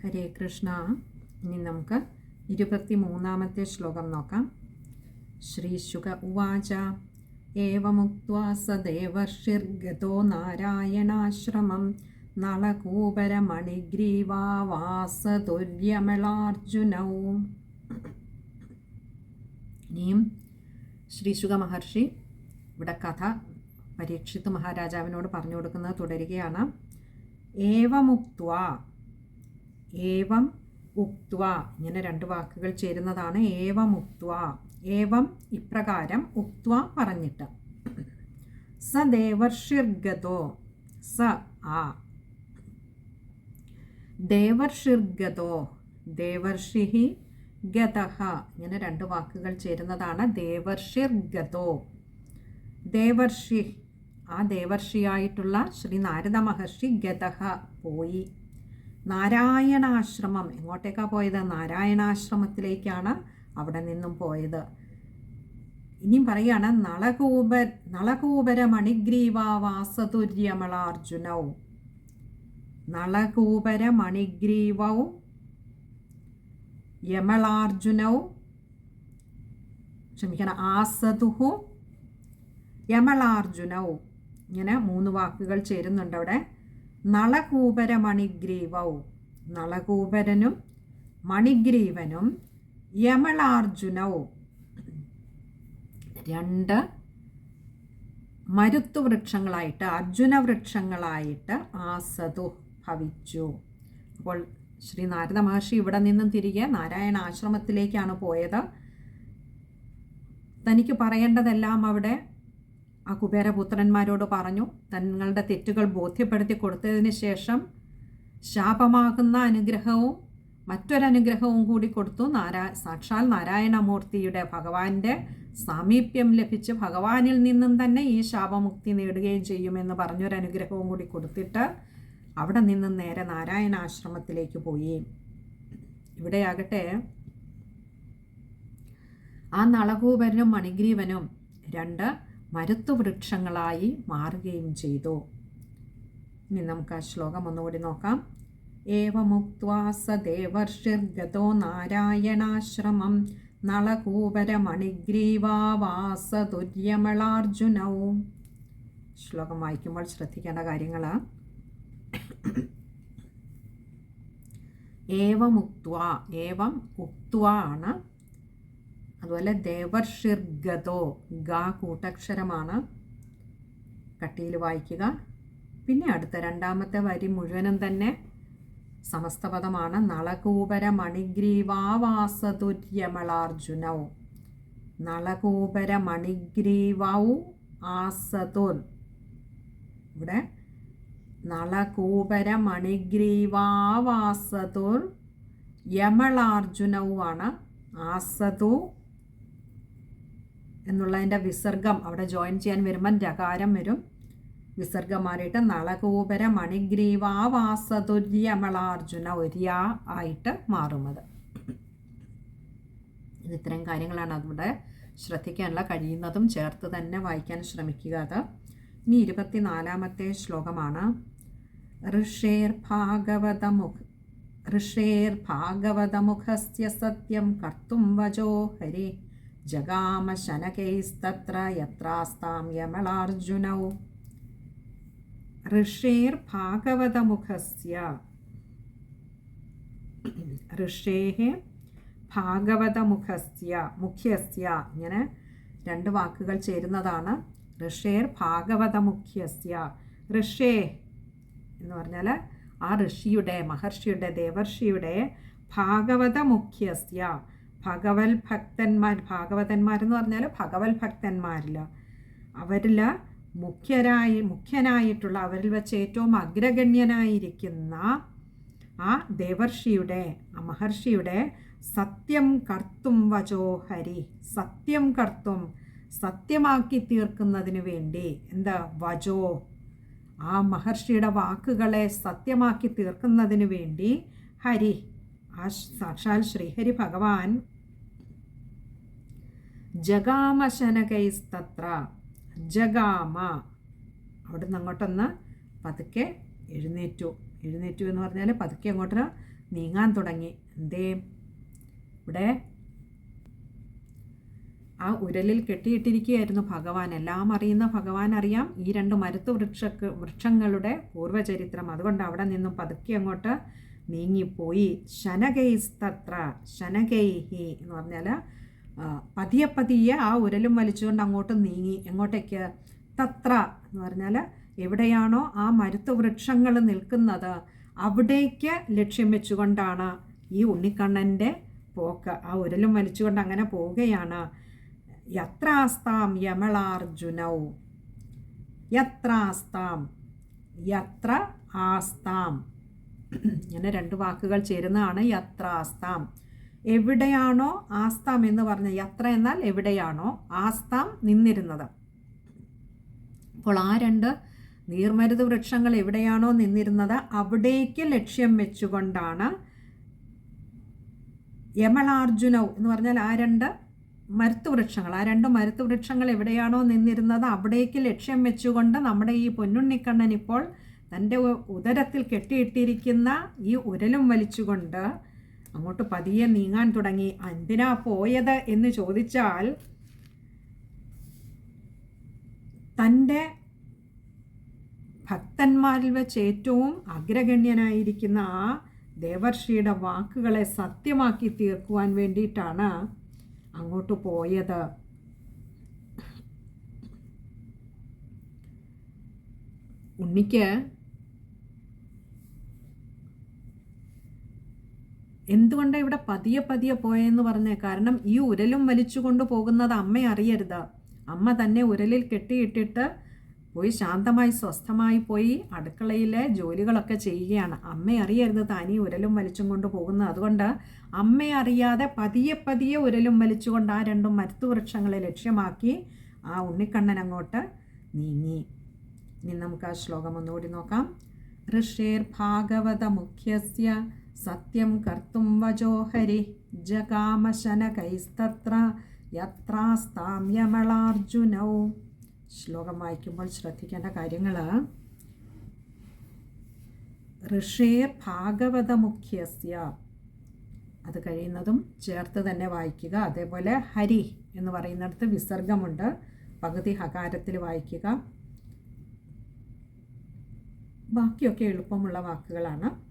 ഹരേ കൃഷ്ണ. ഇനി നമുക്ക് ഇരുപത്തി മൂന്നാമത്തെ ശ്ലോകം നോക്കാം. ശ്രീശുക ഉവാച ഏവമുക്വാ സദേവർഷിർഗതോ നാരായണാശ്രമം നളകൂപരമണിഗ്രീവാസതുല്യമളാർജുനൗ ഇനിയും ശ്രീശുക മഹർഷി ഇവിടെ കഥ പരീക്ഷിത് മഹാരാജാവിനോട് പറഞ്ഞു കൊടുക്കുന്നത് തുടരുകയാണ്. ഏവമുക്വ ഏവം ഉക്വ ഇങ്ങനെ രണ്ട് വാക്കുകൾ ചേരുന്നതാണ് ഏവം ഉക്വ ഏവം ഇപ്രകാരം ഉക്വ പറഞ്ഞിട്ട്. സ ദേവർഷിർഗതോ. സ ആ. ദേവർഷിർഗതോ. ദേവർഷിഹി ഗതഹ. ഇങ്ങനെ രണ്ട് വാക്കുകൾ ചേരുന്നതാണ് ദേവർഷിർഗതോ. ദേവർഷി. ആ ദേവർഷിയായിട്ടുള്ള ശ്രീ നാരദ മഹർഷി ഗതഹ പോയി. നാരായണാശ്രമം. എങ്ങോട്ടേക്കാണ് പോയത്? നാരായണാശ്രമത്തിലേക്കാണ് അവിടെ നിന്നും പോയത്. ഇനിയും പറയാണ് നളകൂപ നളകൂപര മണിഗ്രീവാസതുര്യമളാർജുനവും നളകൂപര മണിഗ്രീവൗ യമളാർജുനൗ ക്ഷമിക്കണം ആസതുഹു യമളാർജുനൗ ഇങ്ങനെ മൂന്ന് വാക്കുകൾ ചേരുന്നുണ്ട് അവിടെ. നളകൂപര മണിഗ്രീവൗ നളകൂപരനും മണിഗ്രീവനും യമളാർജുനൗ. രണ്ട് മരുത്തുവൃക്ഷങ്ങളായിട്ട് അർജുന വൃക്ഷങ്ങളായിട്ട് ആസതു ഭവിച്ചു. അപ്പോൾ ശ്രീ നാരദ മഹർഷി ഇവിടെ നിന്നും തിരികെ നാരായണ ആശ്രമത്തിലേക്കാണ് പോയത്. തനിക്ക് പറയേണ്ടതെല്ലാം അവിടെ ആ കുബേരപുത്രന്മാരോട് പറഞ്ഞു തങ്ങളുടെ തെറ്റുകൾ ബോധ്യപ്പെടുത്തി കൊടുത്തതിന് ശേഷം ശാപമാകുന്ന അനുഗ്രഹവും മറ്റൊരനുഗ്രഹവും കൂടി കൊടുത്തു. നാരാ സാക്ഷാൽ നാരായണമൂർത്തിയുടെ ഭഗവാന്റെ സാമീപ്യം ലഭിച്ച് ഭഗവാനിൽ നിന്നും തന്നെ ഈ ശാപമുക്തി നേടുകയും ചെയ്യുമെന്ന് പറഞ്ഞൊരനുഗ്രഹവും കൂടി കൊടുത്തിട്ട് അവിടെ നിന്നും നേരെ നാരായണാശ്രമത്തിലേക്ക് പോയി. ഇവിടെയാകട്ടെ ആ നളകൂപരനും മണിഗ്രീവനും രണ്ട് മരുത്തു വൃക്ഷങ്ങളായി മാറുകയും ചെയ്തു. ഇനി നമുക്ക് ആ ശ്ലോകം ഒന്നുകൂടി നോക്കാം. ഏവമുക്വാ സ ദേവർഷിർഗതോ നാരായണാശ്രമം നളകൂപരമണിഗ്രീവാസതുര്യമളാർജുനൗ ശ്ലോകം വായിക്കുമ്പോൾ ശ്രദ്ധിക്കേണ്ട കാര്യങ്ങൾ ഏവമുക്വാ ഏവം ഉക്വാ ആണ് അതുപോലെ ദേവർഷിർ ഗതോ ഗ കൂട്ടക്ഷരമാണ്. കട്ടിയിൽ വായിക്കുക. പിന്നെ അടുത്ത രണ്ടാമത്തെ വരി മുഴുവനും തന്നെ സമസ്തപദമാണ്. നളകൂപര മണിഗ്രീവാവാസതുര്യമളാർജുനൗ. നളകൂപര മണിഗ്രീവൗ ആസതുർ ഇവിടെ നളകൂപര മണിഗ്രീവാവാസതുർ യമളാർജുനവുമാണ് ആസതു എന്നുള്ളതിന്റെ വിസർഗം അവിടെ ജോയിൻ ചെയ്യാൻ വരുമ്പം രകാരം വരും. വിസർഗം മാറിയിട്ട് നളകൂപര മണിഗ്രീവാവാസതുര്യമളാർജുന ഒരിയ ആയിട്ട് മാറുന്നത്. ഇത് ഇത്തരം കാര്യങ്ങളാണ് അവിടെ ശ്രദ്ധിക്കാനുള്ള കഴിയുന്നതും ചേർത്ത് തന്നെ വായിക്കാൻ ശ്രമിക്കുക അത്. ഇനി ഇരുപത്തിനാലാമത്തെ ശ്ലോകമാണ്. ഋഷേർ ഭാഗവതമുഖ ഋഷേർ ഭാഗവതമുഖസ്യ സത്യം കർത്തും വചോ ഹരി. ജഗാമ ശനകൈസ്തത്ര യത്രാസ്താം യമളാർജുനൗ ഋഷേർ ഭാഗവതമുഖസ്യ. ഋഷേः ഭാഗവതമുഖസ്യ മുഖ്യസ്യ. ഇങ്ങനെ രണ്ട് വാക്കുകൾ ചേരുന്നതാണ്. ഋഷേർ ഭാഗവതമുഖ്യസ്യ. ഋഷേ എന്ന് പറഞ്ഞാൽ ആ ഋഷിയുടെ മഹർഷിയുടെ ദേവർഷിയുടെ ഭാഗവത ഭക്തന്മാർ ഭാഗവതന്മാരെന്ന് പറഞ്ഞാൽ ഭഗവൽ ഭക്തന്മാരിൽ അവരിൽ മുഖ്യരായി മുഖ്യനായിട്ടുള്ള അവരിൽ വെച്ച് ഏറ്റവും അഗ്രഗണ്യനായിരിക്കുന്ന ആ ദേവർഷിയുടെ ആ മഹർഷിയുടെ സത്യം കർത്തും വചോഹരി സത്യം കർത്തും സത്യമാക്കി തീർക്കുന്നതിന് വേണ്ടി എന്താ? വചോ. ആ മഹർഷിയുടെ വാക്കുകളെ സത്യമാക്കി തീർക്കുന്നതിന് വേണ്ടി ഹരി ആ സാക്ഷാൽ ശ്രീഹരി ഭഗവാൻ. ജഗാമശനകൈസ്തത്ര ജഗാമ. അവിടുന്ന് അങ്ങോട്ടൊന്ന് പതുക്കെ എഴുന്നേറ്റു. എഴുന്നേറ്റു എന്ന് പറഞ്ഞാൽ പതുക്കെ അങ്ങോട്ട് നീങ്ങാൻ തുടങ്ങി. എന്തേ? ഇവിടെ ആ ഉരലിൽ കെട്ടിയിട്ടിരിക്കുകയായിരുന്നു ഭഗവാൻ. എല്ലാം അറിയുന്ന ഭഗവാൻ അറിയാം. ഈ രണ്ട് മരുത്ത് വൃക്ഷ വൃക്ഷങ്ങളുടെ പൂർവചരിത്രം. അതുകൊണ്ട് അവിടെ നിന്നും പതുക്കെ അങ്ങോട്ട് നീങ്ങിപ്പോയി. ശനകൈസ്തത്ര ശനകൈഹി എന്ന് പറഞ്ഞാൽ പതിയെ പതിയെ ആ ഉരലും വലിച്ചുകൊണ്ട് അങ്ങോട്ട് നീങ്ങി എങ്ങോട്ടേക്ക്? തത്ര എന്ന് പറഞ്ഞാൽ എവിടെയാണോ ആ മരുത്ത് വൃക്ഷങ്ങൾ നിൽക്കുന്നത്. അവിടേക്ക് ലക്ഷ്യം വെച്ചുകൊണ്ടാണ് ഈ ഉണ്ണിക്കണ്ണന്റെ പോക്ക്. ആ ഉരലും വലിച്ചുകൊണ്ട് അങ്ങനെ പോവുകയാണ്. യത്രാസ്താം യമളാർജുനൗ. യത്രാസ്താം യത്ര ആസ്താം. ഇങ്ങനെ രണ്ട് വാക്കുകൾ ചേരുന്നതാണ് യത്രാസ്താം. എവിടെയാണോ ആസ്താം എന്ന് പറഞ്ഞ യത്ര എന്നാൽ എവിടെയാണോ ആസ്താം നിന്നിരുന്നത്. അപ്പോൾ ആ രണ്ട് നീർമരുത് വൃക്ഷങ്ങൾ എവിടെയാണോ നിന്നിരുന്നത് അവിടേക്ക് ലക്ഷ്യം വെച്ചുകൊണ്ടാണ് യമളാർജുനവ് എന്ന് പറഞ്ഞാൽ ആ രണ്ട് മരുത്ത് വൃക്ഷങ്ങൾ ആ രണ്ട് മരുത്ത് വൃക്ഷങ്ങൾ എവിടെയാണോ നിന്നിരുന്നത് അവിടേക്ക് ലക്ഷ്യം വെച്ചുകൊണ്ട് നമ്മുടെ ഈ പൊന്നുണ്ണിക്കണ്ണൻ ഇപ്പോൾ തന്റെ ഉദരത്തിൽ കെട്ടിയിട്ടിരിക്കുന്ന ഈ ഉരലും വലിച്ചുകൊണ്ട് അങ്ങോട്ട് പതിയെ നീങ്ങാൻ തുടങ്ങി. എന്തിനാ പോയത്? എന്ന് ചോദിച്ചാൽ തന്റെ ഭക്തന്മാരിൽ വെച്ച് ഏറ്റവും അഗ്രഗണ്യനായിരിക്കുന്ന ആ ദേവർഷിയുടെ വാക്കുകളെ സത്യമാക്കി തീർക്കുവാൻ വേണ്ടിയിട്ടാണ് അങ്ങോട്ട് പോയത്. ഉണ്ണിക്ക് എന്തുകൊണ്ടാണ് ഇവിടെ പതിയെ പതിയെ പോയെന്ന് പറഞ്ഞേ? കാരണം ഈ ഉരലും വലിച്ചുകൊണ്ട് പോകുന്നത് അമ്മ അറിയരുത്. അമ്മ തന്നെ ഉരലിൽ കെട്ടിയിട്ടിട്ട് പോയി ശാന്തമായി സ്വസ്ഥമായി പോയി അടുക്കളയിലെ ജോലികളൊക്കെ ചെയ്യുകയാണ്. അമ്മ അറിയരുത് താനീ ഉരലും വലിച്ചും കൊണ്ട് പോകുന്നത്. അതുകൊണ്ട് അമ്മ അറിയാതെ പതിയെ പതിയെ ഉരലും വലിച്ചുകൊണ്ട് ആ രണ്ടും മരുത്തുവൃക്ഷങ്ങളെ ലക്ഷ്യമാക്കി ആ ഉണ്ണിക്കണ്ണൻ അങ്ങോട്ട് നീങ്ങി. ഇനി നമുക്ക് ആ ശ്ലോകം ഒന്നുകൂടി നോക്കാം. ഋഷേർ ഭാഗവത മുഖ്യസ്യ സത്യം കർത്തും വജോഹരി ജകാമശനകൈസ്തത്ര യത്രാസ്താം യമളാർജുനൗ ശ്ലോകം വായിക്കുമ്പോൾ ശ്രദ്ധിക്കേണ്ട കാര്യങ്ങൾ ഋഷേർ ഭാഗവത മുഖ്യസ്യ അത് കഴിയുന്നതും ചേർത്ത് തന്നെ വായിക്കുക. അതേപോലെ ഹരി എന്ന് പറയുന്നിടത്ത് വിസർഗമുണ്ട്. പകുതി ഹകാരത്തിൽ വായിക്കുക. ബാക്കിയൊക്കെ എളുപ്പമുള്ള വാക്കുകളാണ്.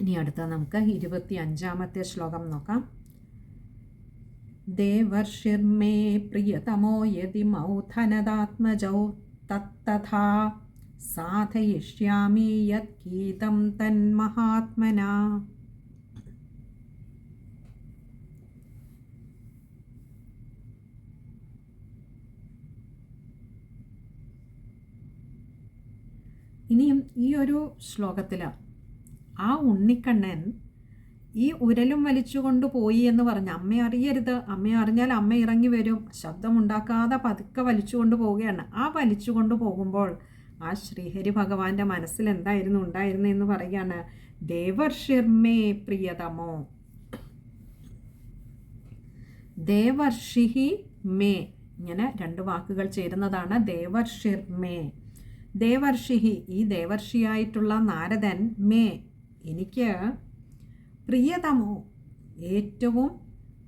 ഇനി അടുത്ത നമുക്ക് ഇരുപത്തി അഞ്ചാമത്തെ ശ്ലോകം നോക്കാം. ദേവർഷിർമേ പ്രിയതമോ യതി മൗധനദാത്മജൗ തത്തഥാ സാധയിഷ്യാമി യത്ഗീതം തന്മഹാത്മന ഇനിയും ഈ ഒരു ശ്ലോകത്തിലാണ് ആ ഉണ്ണിക്കണ്ണൻ ഈ ഉരലും വലിച്ചുകൊണ്ട് പോയി എന്ന് പറഞ്ഞ് അമ്മ അറിയരുത്. അമ്മ അറിഞ്ഞാൽ അമ്മ ഇറങ്ങി വരും. ശബ്ദമുണ്ടാക്കാതെ പതുക്കെ വലിച്ചുകൊണ്ട് പോവുകയാണ്. ആ വലിച്ചുകൊണ്ട് പോകുമ്പോൾ ആ ശ്രീഹരി ഭഗവാന്റെ മനസ്സിൽ എന്തായിരുന്നു ഉണ്ടായിരുന്നു എന്ന് പറയുകയാണ് ദേവർഷിർമേ പ്രിയതമോ. ദേവർഷിഹി മേ. ഇങ്ങനെ രണ്ട് വാക്കുകൾ ചേരുന്നതാണ് ദേവർഷിർമേ. ദേവർഷിഹി ഈ ദേവർഷിയായിട്ടുള്ള നാരദൻ മേ. എനിക്ക് പ്രിയതമോ? ഏറ്റവും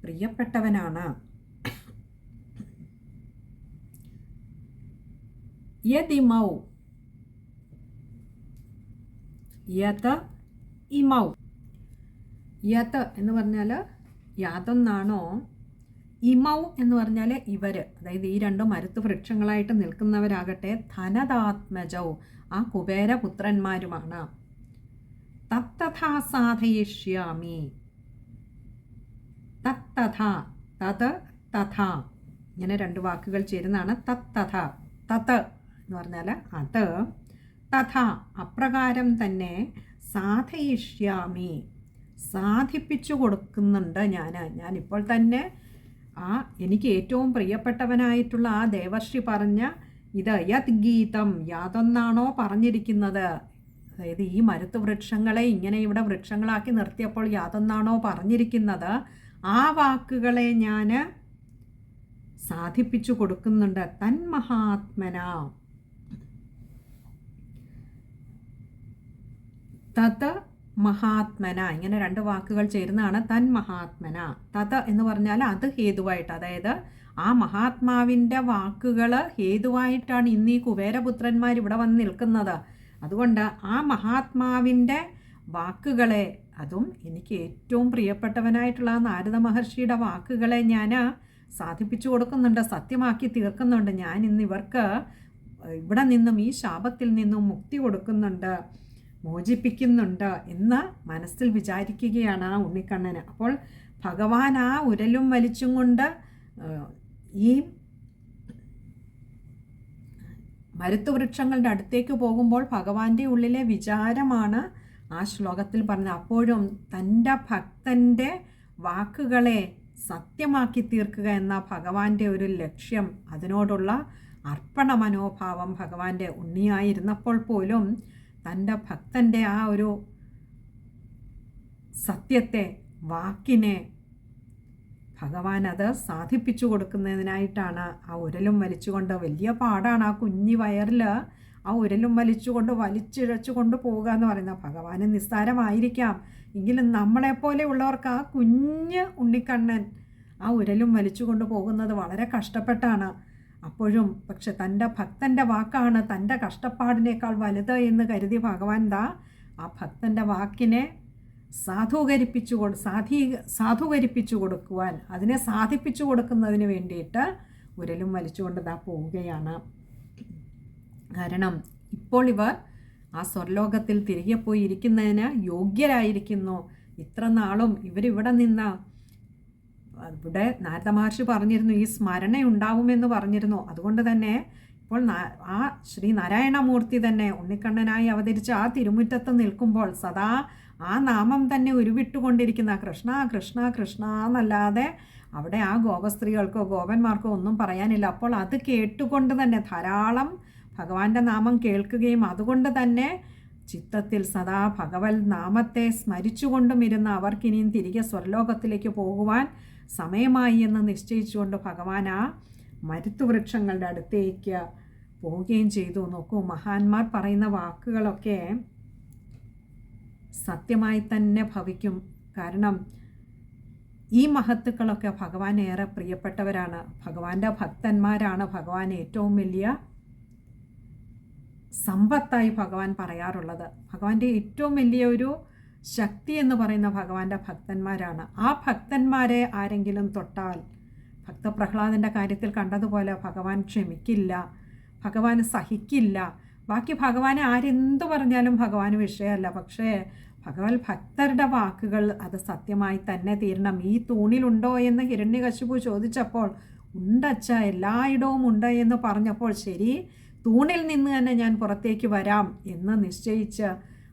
പ്രിയപ്പെട്ടവനാണ്. യതിമൗ യത ഇമൗ. യത് എന്ന് പറഞ്ഞാൽ യാതൊന്നാണോ? ഇമൗ എന്ന് പറഞ്ഞാൽ ഇവർ അതായത് ഈ രണ്ട് മരുത്ത് വൃക്ഷങ്ങളായിട്ട് നിൽക്കുന്നവരാകട്ടെ ധനതാത്മജൗ ആ കുബേരപുത്രന്മാരുമാണ്. തത്തഥാ സാധയിഷ്യാമി തത്തഥ തത് തഥ ഇങ്ങനെ രണ്ട് വാക്കുകൾ ചേരുന്നതാണ് തത്തഥ തത് എന്ന് പറഞ്ഞാൽ അത്. തഥ അപ്രകാരം തന്നെ സാധയിഷ്യാമി. സാധിപ്പിച്ചു കൊടുക്കുന്നുണ്ട് ഞാൻ ഞാനിപ്പോൾ തന്നെ ആ എനിക്ക് ഏറ്റവും പ്രിയപ്പെട്ടവനായിട്ടുള്ള ആ ദേവർഷി പറഞ്ഞ ഇത് യത് ഗീതം യാതൊന്നാണോ പറഞ്ഞിരിക്കുന്നത്? അതായത് ഈ മരുത്ത് വൃക്ഷങ്ങളെ ഇങ്ങനെ ഇവിടെ വൃക്ഷങ്ങളാക്കി നിർത്തിയപ്പോൾ യാതൊന്നാണോ പറഞ്ഞിരിക്കുന്നത്? ആ വാക്കുകളെ ഞാൻ സാധിപ്പിച്ചു കൊടുക്കുന്നുണ്ട്. തന്മഹാത്മന തത് മഹാത്മന. ഇങ്ങനെ രണ്ട് വാക്കുകൾ ചേരുന്നതാണ് തൻ മഹാത്മന. തത് എന്ന് പറഞ്ഞാൽ അത് ഹേതുവായിട്ട് അതായത് ആ മഹാത്മാവിന്റെ വാക്കുകൾ ഹേതുവായിട്ടാണ് ഇന്ന് ഈ കുബേരപുത്രന്മാർ ഇവിടെ വന്ന് നിൽക്കുന്നത്. അതുകൊണ്ട് ആ മഹാത്മാവിന്റെ വാക്കുകളെ അതും എനിക്ക് ഏറ്റവും പ്രിയപ്പെട്ടവനായിട്ടുള്ള നാരദ മഹർഷിയുടെ വാക്കുകളെ ഞാൻ സാധിപ്പിച്ചു കൊടുക്കുന്നുണ്ട് സത്യമാക്കി തീർക്കുന്നുണ്ട്. ഞാൻ ഇന്ന് ഇവർക്ക് ഇവിടെ നിന്നും ഈ ശാപത്തിൽ നിന്നും മുക്തി കൊടുക്കുന്നുണ്ട് മോചിപ്പിക്കുന്നുണ്ട് എന്ന് മനസ്സിൽ വിചാരിക്കുകയാണ് ആ ഉണ്ണിക്കണ്ണന്. അപ്പോൾ ഭഗവാൻ ആ ഉരലും വലിച്ചും കൊണ്ട് ഈ മരുത്തുവൃക്ഷങ്ങളുടെ അടുത്തേക്ക് പോകുമ്പോൾ ഭഗവാന്റെ ഉള്ളിലെ വിചാരമാണ് ആ ശ്ലോകത്തിൽ പറഞ്ഞത്. അപ്പോഴും തന്റെ ഭക്തന്റെ വാക്കുകളെ സത്യമാക്കി തീർക്കുക എന്ന ഭഗവാന്റെ ഒരു ലക്ഷ്യം അതിനോടുള്ള അർപ്പണ മനോഭാവം ഭഗവാന്റെ ഉണ്ണിയായിരുന്നപ്പോൾ പോലും തന്റെ ഭക്തന്റെ ആ ഒരു സത്യത്തെ വാക്കിനെ ഭഗവാൻ അത് സാധിപ്പിച്ചു കൊടുക്കുന്നതിനായിട്ടാണ് ആ ഉരലും വലിച്ചുകൊണ്ട് വലിയ പാടാണ് ആ കുഞ്ഞി വയറിൽ ആ ഉരലും വലിച്ചുകൊണ്ട് വലിച്ചിഴച്ചു കൊണ്ട് പോവുക എന്ന് പറയുന്നത്. ഭഗവാന് നിസ്സാരമായിരിക്കാം. എങ്കിലും നമ്മളെപ്പോലെ ഉള്ളവർക്ക് ആ കുഞ്ഞ് ഉണ്ണിക്കണ്ണൻ ആ ഉരലും വലിച്ചു കൊണ്ട് പോകുന്നത് വളരെ കഷ്ടപ്പെട്ടാണ്. അപ്പോഴും പക്ഷെ തന്റെ ഭക്തന്റെ വാക്കാണ് തന്റെ കഷ്ടപ്പാടിനേക്കാൾ വലുത് എന്ന് കരുതി ഭഗവാൻ ദാ ആ ഭക്തന്റെ വാക്കിനെ സാധൂകരിപ്പിച്ചു കൊടു സാധീ സാധൂകരിപ്പിച്ചു കൊടുക്കുവാൻ അതിനെ സാധിപ്പിച്ചു കൊടുക്കുന്നതിന് വേണ്ടിയിട്ട് ഉരലും വലിച്ചുകൊണ്ട് ഇതാ പോവുകയാണ്. കാരണം ഇപ്പോൾ ഇവർ ആ സ്വർലോകത്തിൽ തിരികെ പോയി ഇരിക്കുന്നതിന് യോഗ്യരായിരിക്കുന്നു. ഇത്ര നാളും ഇവരിവിടെ നിന്ന ഇവിടെ നാരദ മഹർഷി പറഞ്ഞിരുന്നു ഈ സ്മരണ ഉണ്ടാവുമെന്ന് പറഞ്ഞിരുന്നു. അതുകൊണ്ട് തന്നെ ഇപ്പോൾ ആ ശ്രീ നാരായണമൂർത്തി തന്നെ ഉണ്ണിക്കണ്ണനായി അവതരിച്ച് ആ തിരുമുറ്റത്ത് നിൽക്കുമ്പോൾ സദാ ആ നാമം തന്നെ ഉരുവിട്ടുകൊണ്ടിരിക്കുന്ന കൃഷ്ണ കൃഷ്ണ കൃഷ്ണ എന്നല്ലാതെ അവിടെ ആ ഗോപസ്ത്രീകൾക്കോ ഗോപന്മാർക്കോ ഒന്നും പറയാനില്ല. അപ്പോൾ അത് കേട്ടുകൊണ്ട് തന്നെ ധാരാളം ഭഗവാന്റെ നാമം കേൾക്കുകയും അതുകൊണ്ട് തന്നെ ചിത്തത്തിൽ സദാ ഭഗവൽ നാമത്തെ സ്മരിച്ചുകൊണ്ടും ഇരുന്ന് അവർക്കിനിയും തിരികെ സ്വർലോകത്തിലേക്ക് പോകുവാൻ സമയമായി എന്ന് നിശ്ചയിച്ചുകൊണ്ട് ഭഗവാൻ ആ മരുത്തുവൃക്ഷങ്ങളുടെ അടുത്തേക്ക് പോവുകയും ചെയ്തു. നോക്കൂ മഹാന്മാർ പറയുന്ന വാക്കുകളൊക്കെ സത്യമായി തന്നെ ഭവിക്കും. കാരണം ഈ മഹത്തുക്കളൊക്കെ ഭഗവാൻ ഏറെ പ്രിയപ്പെട്ടവരാണ്. ഭഗവാന്റെ ഭക്തന്മാരാണ് ഭഗവാൻ ഏറ്റവും വലിയ സമ്പത്തായി ഭഗവാൻ പറയാറുള്ളത്. ഭഗവാന്റെ ഏറ്റവും വലിയ ഒരു ശക്തി എന്ന് പറയുന്ന ഭഗവാന്റെ ഭക്തന്മാരാണ്. ആ ഭക്തന്മാരെ ആരെങ്കിലും തൊട്ടാൽ ഭക്തപ്രഹ്ലാദന്റെ കാര്യത്തിൽ കണ്ടതുപോലെ ഭഗവാൻ ക്ഷമിക്കില്ല ഭഗവാൻ സഹിക്കില്ല ബാക്കി ഭഗവാനെ ആരെന്തു പറഞ്ഞാലും ഭഗവാന് വിഷയമല്ല. പക്ഷേ ഭഗവാൻ ഭക്തരുടെ വാക്കുകൾ അത് സത്യമായി തന്നെ തീരണം. ഈ തൂണിലുണ്ടോ എന്ന് ഹിരണ്യകശിപു ചോദിച്ചപ്പോൾ ഉണ്ടച്ച എല്ലായിടവും ഉണ്ട് എന്ന് പറഞ്ഞപ്പോൾ ശരി തൂണിൽ നിന്ന് തന്നെ ഞാൻ പുറത്തേക്ക് വരാം എന്ന് നിശ്ചയിച്ച്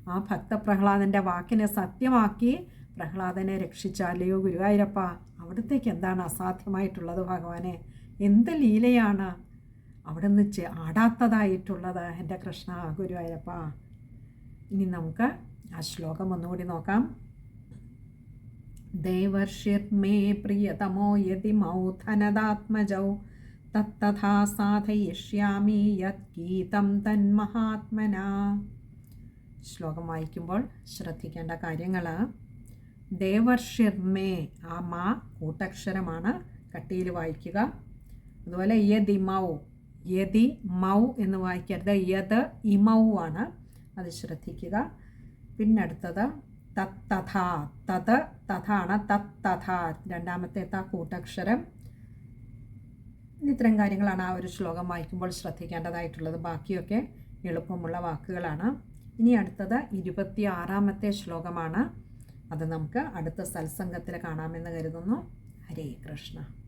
ആ ഭക്തപ്രഹ്ലാദന്റെ വാക്കിനെ സത്യമാക്കി പ്രഹ്ലാദനെ രക്ഷിച്ചാലയോ ഗുരുവായൂരപ്പ അവിടത്തേക്ക് എന്താണ് അസാധ്യമായിട്ടുള്ളത് ഭഗവാനെ? എന്ത് ലീലയാണ്? അവിടുന്ന് ആടാത്തതായിട്ടുള്ളത് എന്റെ കൃഷ്ണ ഗുരുവായൂരപ്പ. ഇനി നമുക്ക് ആ ശ്ലോകം ഒന്നുകൂടി നോക്കാം. ദേവർഷിർമേ പ്രിയതമോ യതി മൗധനദാത്മജൗ തത്തഥാ സാധയിഷ്യാമി യത് ഗീതം തന്മഹാത്മന ശ്ലോകം വായിക്കുമ്പോൾ ശ്രദ്ധിക്കേണ്ട കാര്യങ്ങൾ ദേവർഷിർമേ ആ മാ കൂട്ടക്ഷരമാണ് കട്ടിയിൽ വായിക്കുക. അതുപോലെ യതി മൗ യതി മൗ എന്ന് വായിക്കരുത്. യത് ഇമൗ ആണ്. അത് ശ്രദ്ധിക്കുക. പിന്നെ അടുത്തത് തത്തഥ തത് തഥാണ്. തത്തഥ രണ്ടാമത്തെ ത കൂട്ടക്ഷരം. ഇത്തരം കാര്യങ്ങളാണ് ആ ഒരു ശ്ലോകം വായിക്കുമ്പോൾ ശ്രദ്ധിക്കേണ്ടതായിട്ടുള്ളത്. ബാക്കിയൊക്കെ എളുപ്പമുള്ള വാക്കുകളാണ്. ഇനി അടുത്തത് ഇരുപത്തി ആറാമത്തെ ശ്ലോകമാണ്. അത് നമുക്ക് അടുത്ത സത്സംഗത്തിൽ കാണാമെന്ന് കരുതുന്നു. ഹരേ കൃഷ്ണ.